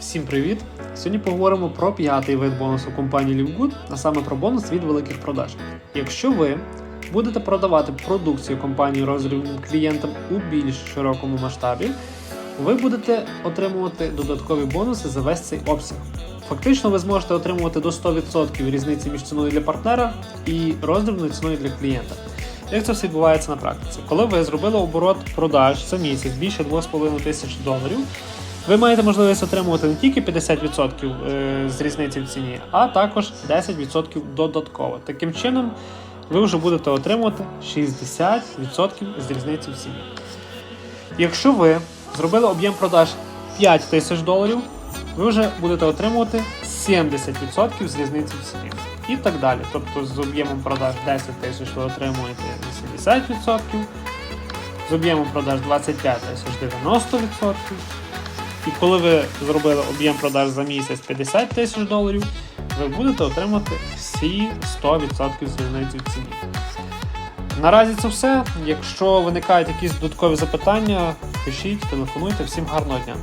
Всім привіт! Сьогодні поговоримо про п'ятий вид бонусу компанії LiveGood, а саме про бонус від великих продаж. Якщо ви будете продавати продукцію компанії роздрібним клієнтам у більш широкому масштабі, ви будете отримувати додаткові бонуси за весь цей обсяг. Фактично, ви зможете отримувати до 100% різниці між ціною для партнера і роздрібною ціною для клієнта. Як це все відбувається на практиці? Коли ви зробили оборот продаж за місяць більше 2,5 тисяч доларів, ви маєте можливість отримувати не тільки 50% е, з різниці в ціні, а також 10% додатково. Таким чином, ви вже будете отримувати 60% з різниці в ціні. Якщо ви зробили об'єм продаж 5 тисяч доларів, ви вже будете отримувати 70% з різниці в ціні. І так далі. Тобто з об'ємом продаж 10 тисяч ви отримуєте 80%, з об'ємом продаж 25 тисяч 90%. І коли ви зробили об'єм продаж за місяць 50 тисяч доларів, ви будете отримати всі 100% з в ціні. Наразі це все. Якщо виникають якісь додаткові запитання, пишіть, телефонуйте. Всім гарного дня!